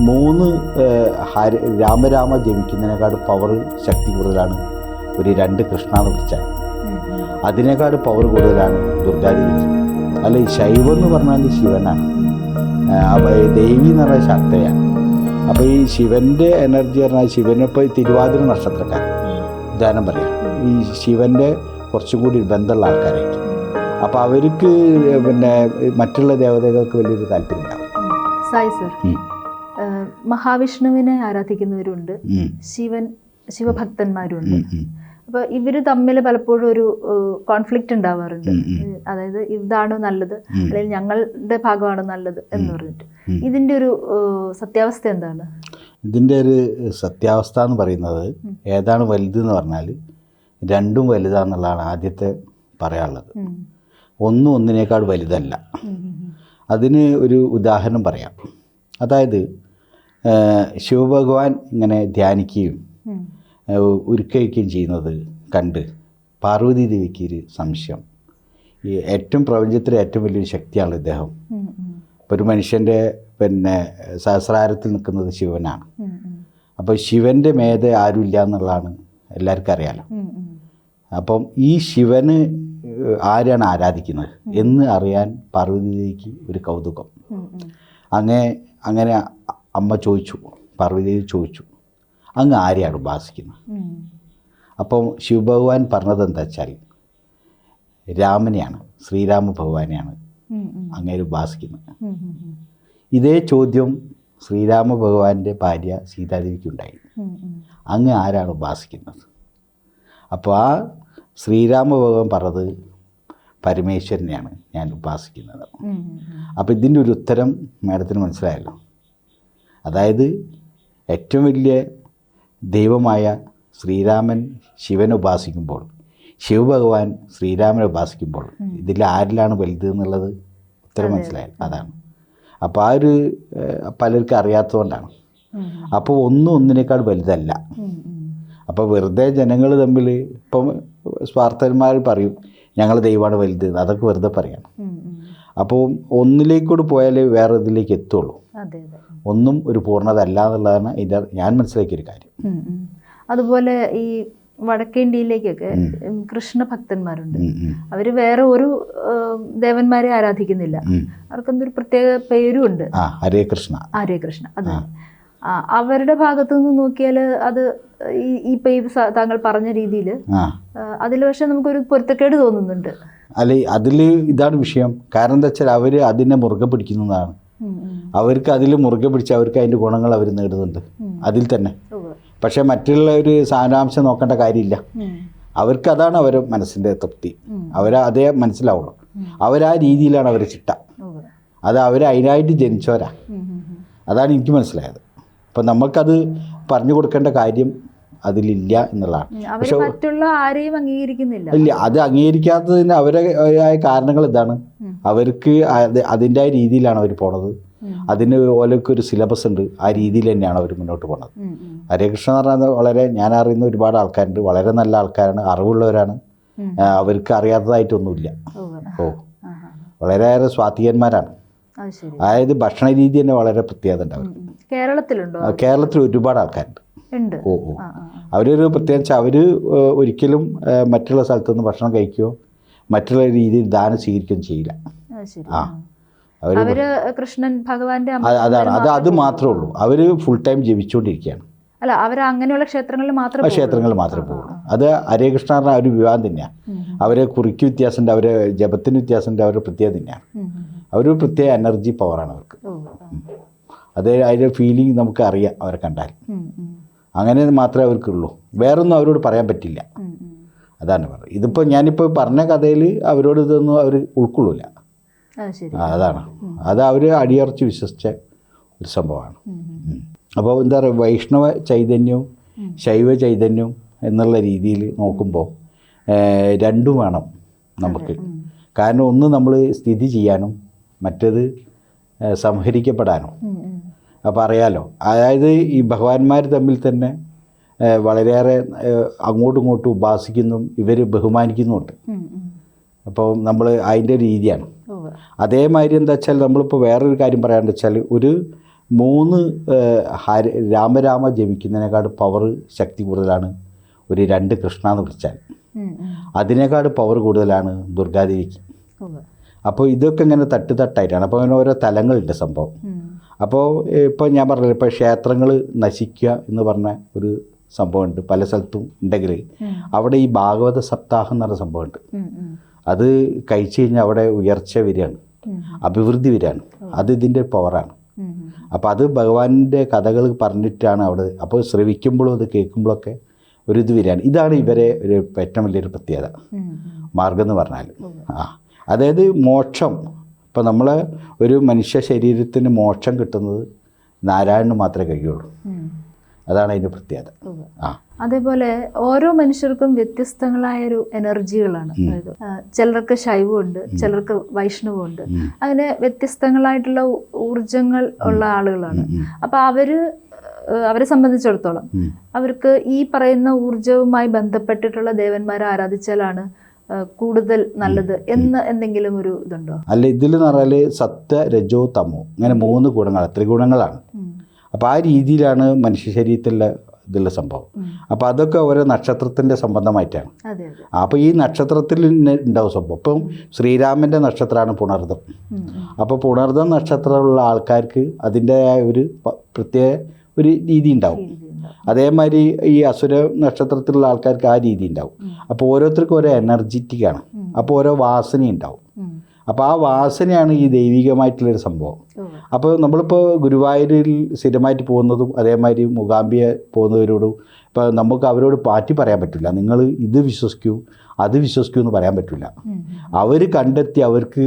മൂന്ന് ഹരി രാമരാമ ജപിക്കുന്നതിനേക്കാൾ പവർ ശക്തി കൂടുതലാണ്. ഒരു രണ്ട് കൃഷ്ണ വിളിച്ചാൽ. അതിനേക്കാൾ പവർ കൂടുതലാണ് ദുർഗാദേവിക്ക് അല്ല ഈ ശൈവം എന്ന് പറഞ്ഞാൽ ശിവനാണ്. ദേവി എന്ന് പറഞ്ഞാൽ ശക്തയാണ്. അപ്പോൾ ഈ ശിവന്റെ എനർജി പറഞ്ഞാൽ ശിവനിപ്പോൾ ഈ തിരുവാതിര നക്ഷത്രക്കാർ. ഉദാഹരണം പറയാം. ഈ ശിവന്റെ കുറച്ചും കൂടി ബന്ധമുള്ള ആൾക്കാരായിട്ട് അപ്പോൾ അവർക്ക് പിന്നെ മറ്റുള്ള ദേവതകൾക്ക് വലിയൊരു താല്പര്യം ഉണ്ടാവും മഹാവിഷ്ണുവിനെ ആരാധിക്കുന്നവരുണ്ട്. ശിവൻ ശിവഭക്തന്മാരുണ്ട്. അപ്പൊ ഇവർ തമ്മിൽ പലപ്പോഴും ഒരു കോൺഫ്ലിക്റ്റ് ഉണ്ടാവാറുണ്ട്. അതായത് ഇതാണ് നല്ലത്? അല്ലെങ്കിൽ ഞങ്ങളുടെ ഭാഗമാണ് നല്ലത് എന്ന് പറഞ്ഞിട്ട്. ഇതിന്റെ ഒരു സത്യാവസ്ഥ എന്താണ്? ഇതിന്റെ ഒരു സത്യാവസ്ഥ എന്ന് പറയുന്നത് ഏതാണ് വലുത് എന്ന് പറഞ്ഞാൽ രണ്ടും വലുതാന്നുള്ളതാണ് ആദ്യത്തെ പറയാനുള്ളത്. ഒന്നും ഒന്നിനേക്കാൾ വലുതല്ല. അതിന് ഒരു ഉദാഹരണം പറയാം. അതായത് ശിവഭഗവാൻ ഇങ്ങനെ ധ്യാനിക്കുകയും. ഉരുക്കഴിക്കുകയും ചെയ്യുന്നത് കണ്ട് പാർവതി ദേവിക്ക് ഒരു സംശയം ഈ ഏറ്റവും പ്രപഞ്ചത്തിലെ ഏറ്റവും വലിയൊരു ശക്തിയാണ് ഇദ്ദേഹം അപ്പം. ഒരു മനുഷ്യന്റെ പിന്നെ സഹസ്രാരത്തിൽ നിൽക്കുന്നത് ശിവനാണ്. അപ്പോൾ ശിവന്റെ മേധ ആരുമില്ല എന്നുള്ളതാണ് എല്ലാവർക്കും അറിയാലോ. അപ്പം ഈ ശിവന് ആരാണ് ആരാധിക്കുന്നത് എന്ന് അറിയാൻ പാർവതി ദേവിക്ക് ഒരു കൗതുകം. അങ്ങനെ അങ്ങനെ അമ്മ ചോദിച്ചു പാർവതി ചോദിച്ചു അങ്ങ് ആരെയാണ് ഉപാസിക്കുന്നത്. അപ്പം ശിവഭഗവാൻ പറഞ്ഞത് എന്താ വെച്ചാൽ രാമനെയാണ് ശ്രീരാമ ഭഗവാനെയാണ്. അങ്ങേര് ഉപാസിക്കുന്നത്. ഇതേ ചോദ്യം ശ്രീരാമ ഭഗവാന്റെ ഭാര്യ സീതാദേവിക്ക് ഉണ്ടായി. അങ്ങ് ആരാണ് ഉപാസിക്കുന്നത് അപ്പോൾ ആ ശ്രീരാമ ഭഗവാൻ പറഞ്ഞത് പരമേശ്വരനെയാണ് ഞാൻ ഉപാസിക്കുന്നത്. അപ്പോൾ ഇതിന്റെ ഒരു ഉത്തരം മാഡത്തിന് മനസ്സിലായല്ലോ അതായത് ഏറ്റവും വലിയ ദൈവമായ ശ്രീരാമൻ ശിവനെ ഉപാസിക്കുമ്പോൾ ശിവഭഗവാൻ ശ്രീരാമനെ ഉപാസിക്കുമ്പോൾ ഇതിൽ ആരിലാണ് വലുത് എന്നുള്ളത് ഉത്തരം മനസ്സിലായത് അതാണ്. അപ്പോൾ ആ ഒരു പലർക്കും അറിയാത്തതുകൊണ്ടാണ്. അപ്പോൾ ഒന്നും ഒന്നിനേക്കാൾ വലുതല്ല. അപ്പോൾ വെറുതെ ജനങ്ങൾ തമ്മിൽ ഇപ്പം സ്വാർത്ഥന്മാർ പറയും ഞങ്ങൾ ദൈവമാണ് വലുത് അതൊക്കെ വെറുതെ പറയാം ഉം, ഉം. അപ്പോൾ ഒന്നിലേക്കൂടെ പോയാലേ വേറെ ഇതിലേക്ക് എത്തുള്ളൂ. ഒന്നും ഒരു പൂർണത അല്ല എന്നുള്ളതാണ് ഇതിന്റെ ഞാൻ മനസ്സിലാക്കിയൊരു കാര്യം. അതുപോലെ ഈ വടക്കേ ഇന്ത്യയിലേക്കൊക്കെ കൃഷ്ണ ഭക്തന്മാരുണ്ട്. അവർ വേറെ ഒരു ദേവന്മാരെ ആരാധിക്കുന്നില്ല. അവർക്കെന്തൊരു പ്രത്യേക പേരും ഉണ്ട്. കൃഷ്ണ. ഹരേ കൃഷ്ണ അത്. അവരുടെ ഭാഗത്തു നിന്ന് നോക്കിയാൽ അത് ഈ ഇപ്പൊ ഈ താങ്കൾ പറഞ്ഞ രീതിയിൽ അതിൽ പക്ഷെ നമുക്കൊരു പൊരുത്തക്കേട് തോന്നുന്നുണ്ട്. അല്ലെ അതിൽ ഇതാണ് വിഷയം. കാരണം എന്താ വെച്ചാൽ അവർ അതിനെ മുറുകെ പിടിക്കുന്നതാണ്. അവർക്ക് അതിൽ മുറുകെ പിടിച്ച് അവർക്ക് അതിന്റെ ഗുണങ്ങൾ അവർ നേടുന്നുണ്ട്. അതിൽ തന്നെ. പക്ഷെ മറ്റുള്ള ഒരു സാരാംശം നോക്കേണ്ട കാര്യമില്ല. അവർക്കതാണ് അവർക്ക് അതാണ് മനസ്സിന്റെ തൃപ്തി. അവർ അതേ മനസ്സിലാവുള്ളൂ അവരാ രീതിയിലാണ് അവർ ചിട്ട. അത് അവർ അതിനായിട്ട് ജനിച്ചവരാ. അതാണ് എനിക്ക് മനസ്സിലായത്. അപ്പം നമുക്കത് പറഞ്ഞു കൊടുക്കേണ്ട കാര്യം അതിലില്ല എന്നുള്ളതാണ്. പക്ഷെ മറ്റുള്ള ആരെയും അംഗീകരിക്കുന്നില്ല. ഇല്ല അത് അംഗീകരിക്കാത്തതിന് അവരെ കാരണങ്ങൾ ഇതാണ്. അവർക്ക് അതിന്റെ ആ രീതിയിലാണ് അവർ പോണത്. അതിന് ഓലൊക്കെ ഒരു സിലബസ് ഉണ്ട്. ആ രീതിയിൽ തന്നെയാണ് അവർ മുന്നോട്ട് പോണത്. ഹരേകൃഷ്ണ എന്ന് പറഞ്ഞാൽ വളരെ ഞാൻ അറിയുന്ന ഒരുപാട് ആൾക്കാരുണ്ട്. വളരെ നല്ല ആൾക്കാരാണ്. അറിവുള്ളവരാണ്. അവർക്ക് അറിയാത്തതായിട്ടൊന്നുമില്ല. ഓ. വളരെയേറെ ശരി. അതായത് ഭക്ഷണ രീതി തന്നെ വളരെ പ്രത്യേകത ഉണ്ട് അവർക്ക്. കേരളത്തിലുണ്ടോ? കേരളത്തിൽ ഒരുപാട് ആൾക്കാരുണ്ട്. ഓ ഓ. അവരൊരു പ്രത്യേകിച്ച് അവർ ഒരിക്കലും മറ്റുള്ള സ്ഥലത്തുനിന്ന് ഭക്ഷണം കഴിക്കുകയോ മറ്റുള്ള രീതിയിൽ ദാനം സ്വീകരിക്കുകയും ചെയ്യില്ല. ആ. അവർ കൃഷ്ണൻ ഭഗവാന്റെ അതാണ്. അത് അത് മാത്രമേ ഉള്ളൂ. അവർ ഫുൾ ടൈം ജീവിച്ചുകൊണ്ടിരിക്കുകയാണ് അല്ല അവർ അങ്ങനെയുള്ള ക്ഷേത്രങ്ങളിൽ മാത്രമേ ക്ഷേത്രങ്ങളിൽ മാത്രമേ പോകുള്ളൂ അത് ഹരേകൃഷ്ണ പറഞ്ഞ ഒരു വിവാഹം തന്നെയാണ് അവരെ കുറിക്ക് വ്യത്യാസമുണ്ട് അവരെ ജപത്തിന് വ്യത്യാസമുണ്ട് അവരുടെ പ്രത്യേകത തന്നെയാണ് അവർ പ്രത്യേക എനർജി പവറാണ് അവർക്ക്. അത് അതിന്റെ ഫീലിംഗ് നമുക്ക് അറിയാം അവരെ കണ്ടാൽ. അങ്ങനെ മാത്രമേ അവർക്കുള്ളൂ. വേറൊന്നും അവരോട് പറയാൻ പറ്റില്ല. അതാണ് പറഞ്ഞത്. ഇതിപ്പോൾ ഞാനിപ്പോൾ പറഞ്ഞ കഥയിൽ അവരോട് ഇതൊന്നും അവർ ഉൾക്കൊള്ളില്ല അതാണ്. അത് അവർ അടിയറച്ച് വിശ്വസിച്ച ഒരു സംഭവമാണ്. അപ്പോൾ എന്താ പറയുക വൈഷ്ണവ ചൈതന്യവും ശൈവ ചൈതന്യവും എന്നുള്ള രീതിയിൽ നോക്കുമ്പോൾ രണ്ടും വേണം നമുക്ക്. കാരണം ഒന്ന് നമ്മൾ സ്ഥിതി ചെയ്യാനും മറ്റേത് സംഹരിക്കപ്പെടാനും. അപ്പോൾ അറിയാലോ അതായത് ഈ ഭഗവാന്മാർ തമ്മിൽ തന്നെ വളരെയേറെ അങ്ങോട്ടും ഇങ്ങോട്ടും ഉപാസിക്കുന്നു ഇവർ ബഹുമാനിക്കുന്നുമുണ്ട്. അപ്പോൾ നമ്മൾ അതിന്റെ രീതിയാണ്. അതേമാതിരി എന്താ വെച്ചാൽ നമ്മളിപ്പോൾ വേറൊരു കാര്യം പറയാന്ന് വെച്ചാൽ ഒരു മൂന്ന് ഹരി രാമരാമ ജപിക്കുന്നതിനേക്കാൾ പവർ ശക്തി കൂടുതലാണ് ഒരു രണ്ട് കൃഷ്ണ എന്ന് വിളിച്ചാൽ. അതിനേക്കാൾ പവർ കൂടുതലാണ് ദുർഗാദേവിക്ക് അപ്പോൾ ഇതൊക്കെ ഇങ്ങനെ തട്ട് തട്ടായിട്ടാണ് അപ്പോൾ അങ്ങനെ ഓരോ തലങ്ങളുണ്ട് സംഭവം. അപ്പോൾ ഇപ്പോൾ ഞാൻ പറഞ്ഞത് ഇപ്പോൾ ക്ഷേത്രങ്ങൾ നശിക്കുക എന്ന് പറഞ്ഞ ഒരു സംഭവമുണ്ട്. പല സ്ഥലത്തും ഉണ്ടെങ്കിൽ അവിടെ ഈ ഭാഗവത സപ്താഹം എന്ന് പറഞ്ഞ സംഭവമുണ്ട്. അത് കഴിച്ചു കഴിഞ്ഞാൽ അവിടെ ഉയർച്ച വരികയാണ്. അഭിവൃദ്ധി വരികയാണ്. അത് ഇതിന്റെ പവറാണ്. അപ്പോൾ അത് ഭഗവാന്റെ കഥകൾ പറഞ്ഞിട്ടാണ് അവിടെ അപ്പോൾ ശ്രവിക്കുമ്പോഴും അത് കേൾക്കുമ്പോഴൊക്കെ ഒരു ഇത് വരികയാണ്. ഇതാണ് ഇവരെ ഒരു ഏറ്റവും വലിയൊരു പ്രത്യേകത. മാർഗം എന്ന് പറഞ്ഞാൽ ആ. അതായത് മോക്ഷം. ഇപ്പോൾ നമ്മൾ ഒരു മനുഷ്യ ശരീരത്തിന് മോക്ഷം കിട്ടുന്നത് നാരായണന് മാത്രമേ കഴിയുള്ളൂ. അതാണ് അതിന്റെ പ്രത്യേകത. ആ. അതേപോലെ ഓരോ മനുഷ്യർക്കും വ്യത്യസ്തങ്ങളായ ഒരു എനർജികളാണ് അതായത് ചിലർക്ക് ശൈവമുണ്ട് ചിലർക്ക് വൈഷ്ണവുമുണ്ട്. അങ്ങനെ വ്യത്യസ്തങ്ങളായിട്ടുള്ള ഊർജങ്ങൾ ഉള്ള ആളുകളാണ്. അപ്പൊ അവർ അവരെ സംബന്ധിച്ചിടത്തോളം. അവർക്ക് ഈ പറയുന്ന ഊർജവുമായി ബന്ധപ്പെട്ടിട്ടുള്ള ദേവന്മാരെ ആരാധിച്ചാലാണ് കൂടുതൽ നല്ലത് എന്ന് എന്തെങ്കിലും ഒരു ഇതുണ്ടോ? അല്ല ഇതിൽ എന്ന് പറഞ്ഞാൽ സത്യ രജോ തമോ അങ്ങനെ മൂന്ന് ഗുണങ്ങൾ ത്രിഗുണങ്ങളാണ്. അപ്പോൾ ആ രീതിയിലാണ് മനുഷ്യ ശരീരത്തിലെ ഇതിലുള്ള സംഭവം. അപ്പോൾ അതൊക്കെ ഓരോ നക്ഷത്രത്തിന്റെ സംബന്ധമായിട്ടാണ്. അപ്പോൾ ഈ നക്ഷത്രത്തിൽ ഉണ്ടാവും സംഭവം. ഇപ്പം ശ്രീരാമന്റെ നക്ഷത്രമാണ് പുണർദം. അപ്പോൾ പുണർദം നക്ഷത്രമുള്ള ആൾക്കാർക്ക് അതിന്റെതായ ഒരു പ്രത്യേക ഒരു രീതി ഉണ്ടാവും. അതേമാതിരി ഈ അസുര നക്ഷത്രത്തിലുള്ള ആൾക്കാർക്ക് ആ രീതി ഉണ്ടാവും. അപ്പോൾ ഓരോരുത്തർക്കും ഓരോ എനർജറ്റിക് ആണ്. അപ്പോൾ ഓരോ വാസന ഉണ്ടാവും. അപ്പോൾ ആ വാസനയാണ് ഈ ദൈവികമായിട്ടുള്ളൊരു സംഭവം. അപ്പോൾ നമ്മളിപ്പോൾ ഗുരുവായൂരിൽ സ്ഥിരമായിട്ട് പോകുന്നതും അതേമാതിരി മുഖാംബിയ പോകുന്നവരോടും ഇപ്പോൾ നമുക്ക് അവരോട് പാറ്റി പറയാൻ പറ്റില്ല. നിങ്ങൾ ഇത് വിശ്വസിക്കൂ അത് വിശ്വസിക്കൂ എന്ന് പറയാൻ പറ്റില്ല. അവർ കണ്ടെത്തി അവർക്ക്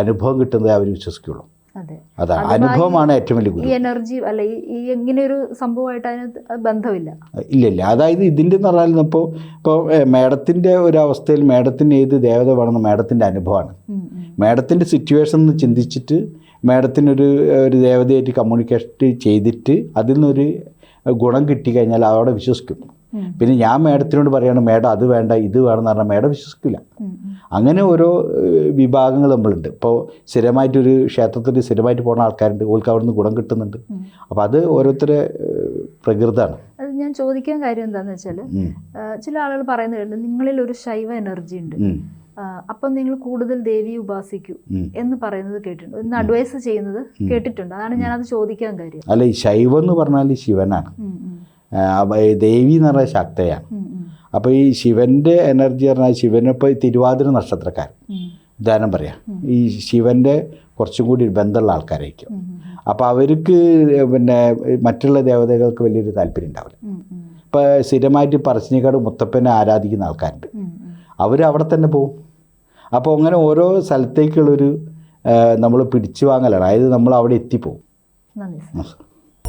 അനുഭവം കിട്ടുന്നതേ അവർ വിശ്വസിക്കുള്ളൂ. അതാണ്. അനുഭവമാണ് ഏറ്റവും വലിയ ഗുരു എനർജി അല്ല ഈ എങ്ങനെ ഇങ്ങനെ ഒരു സംഭവമായിട്ട് അതിന് ബന്ധമില്ല. ഇല്ല ഇല്ല. അതായത് ഇതിന്റെ എന്ന് പറഞ്ഞാൽ ഇപ്പോൾ ഇപ്പോൾ മേഡത്തിന്റെ ഒരു അവസ്ഥയിൽ മേഡത്തിന് ഏത് ദേവത വേണമെന്ന് മേഡത്തിന്റെ അനുഭവമാണ്. മേഡത്തിന്റെ. സിറ്റുവേഷൻ എന്ന് ചിന്തിച്ചിട്ട് മേഡത്തിനൊരു ഒരു ദേവതയായിട്ട് കമ്മ്യൂണിക്കേഷൻ ചെയ്തിട്ട് അതിൽ നിന്നൊരു ഗുണം കിട്ടിക്കഴിഞ്ഞാൽ അവിടെ വിശ്വസിക്കും. പിന്നെ ഞാൻ മേഡത്തിനോട് പറയാണ് മേഡം അത് വേണ്ട ഇത് വേണം എന്ന് പറഞ്ഞാൽ മേഡം വിശ്വസിക്കില്ല. അങ്ങനെ ഓരോ വിഭാഗങ്ങൾ നമ്മളുണ്ട്. ഇപ്പോൾ സ്ഥിരമായിട്ടൊരു ക്ഷേത്രത്തിൽ സ്ഥിരമായിട്ട് പോകുന്ന ആൾക്കാരുണ്ട്. ഓൾക്ക് അവിടെ നിന്ന് ഗുണം കിട്ടുന്നുണ്ട്. അപ്പോൾ അത് ഓരോരുത്തരെ പ്രകൃതമാണ്. അത് ഞാൻ ചോദിക്കാൻ കാര്യം എന്താണെന്ന് വെച്ചാൽ. ചില ആളുകൾ പറയുന്നത് കേട്ടു, നിങ്ങളിൽ ഒരു ശൈവ എനർജി ഉണ്ട്. അപ്പം നിങ്ങൾ കൂടുതൽ ദേവിയെ ഉപാസിക്കൂ എന്ന് പറയുന്നത് കേട്ടിട്ടുണ്ട്. ഇന്ന് അഡ്വൈസ് ചെയ്യുന്നത് കേട്ടിട്ടുണ്ട്. അതാണ് ഞാനത് ചോദിക്കാൻ കാര്യം. അല്ല ഈ ശൈവം എന്ന് പറഞ്ഞാൽ ശിവനാണ്. ദേവി എന്ന് പറഞ്ഞ ശക്തയാണ്. അപ്പോൾ ഈ ശിവന്റെ എനർജി പറഞ്ഞാൽ ശിവനിപ്പോൾ തിരുവാതിര നക്ഷത്രക്കാരൻ ഉദാഹരണം പറയാം. ഈ ശിവന്റെ കുറച്ചും കൂടി ബന്ധമുള്ള ആൾക്കാരായിരിക്കും. അപ്പോൾ അവർക്ക് പിന്നെ മറ്റുള്ള ദേവതകൾക്ക് വലിയൊരു താല്പര്യം ഉണ്ടാവില്ല. ഇപ്പോൾ സ്ഥിരമായിട്ട് പറശ്ശിനിക്കാട് മുത്തപ്പനെ ആരാധിക്കുന്ന ആൾക്കാരുണ്ട്. അവർ അവിടെ തന്നെ പോകും അപ്പോൾ അങ്ങനെ ഓരോ സ്ഥലത്തേക്കുള്ളൊരു നമ്മൾ പിടിച്ചു വാങ്ങലാണ്. അതായത് നമ്മൾ അവിടെ എത്തിപ്പോവും. നന്ദി.